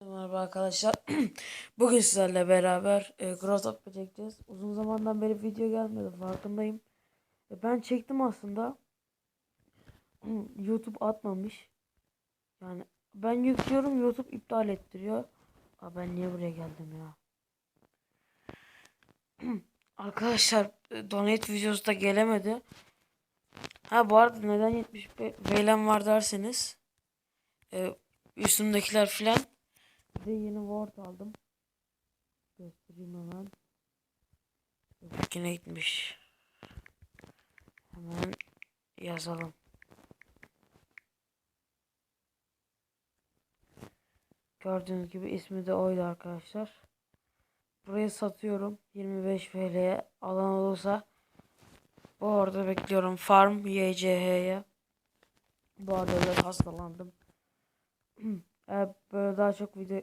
Merhaba arkadaşlar. Bugün sizlerle beraber e, Gross Up çekeceğiz. Uzun zamandan beri video gelmedi farkındayım. E, ben çektim aslında. YouTube atmamış. Yani ben yüklüyorum YouTube iptal ettiriyor. Aa, ben niye buraya geldim ya? Arkadaşlar e, donate videosu da gelemedi. Ha bu arada neden 70 VLAN var derseniz. E, üstündekiler filan. Bir de yeni Word aldım. Göstereyim hemen. Yine gitmiş. Hemen yazalım. Gördüğünüz gibi ismi de oydu arkadaşlar. Burayı satıyorum. 25 TL'ye alan olursa bu arada bekliyorum. Farm YCH'ye. Bu arada hastalandım. Eğer böyle daha çok video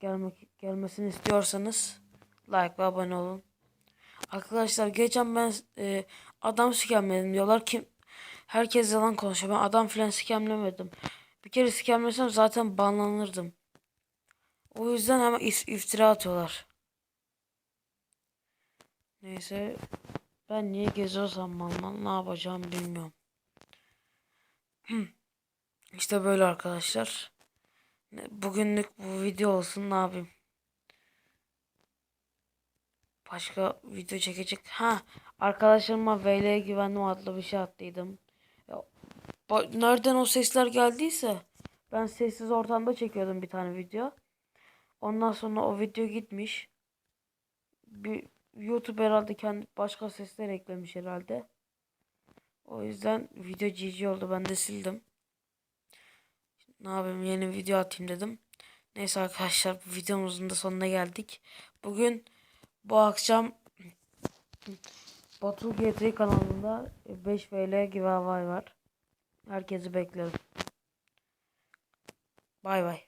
gelmek gelmesini istiyorsanız like ve abone olun. Arkadaşlar geçen ben e, adam scamledim diyorlar kim herkes yalan konuşuyor. Ben adam filan scamlemedim. Bir kere scamlesem zaten banlanırdım. O yüzden hemen if- iftira atıyorlar. Neyse ben niye geziyorsam mal ne yapacağım bilmiyorum. işte böyle arkadaşlar. Bugünlük bu video olsun ne yapayım. Başka video çekecek. Ha arkadaşlarıma VL'ye güvendim adlı bir şey attıydım. Ya, nereden o sesler geldiyse ben sessiz ortamda çekiyordum bir tane video. Ondan sonra o video gitmiş. Bir YouTube herhalde kendi başka sesler eklemiş herhalde. O yüzden video GG oldu. Ben de sildim. Ne yapayım yeni video atayım dedim. Neyse arkadaşlar bu videomuzun da sonuna geldik. Bugün bu akşam Batu GT kanalında 5 VL giveaway var. Herkesi beklerim. Bay bay.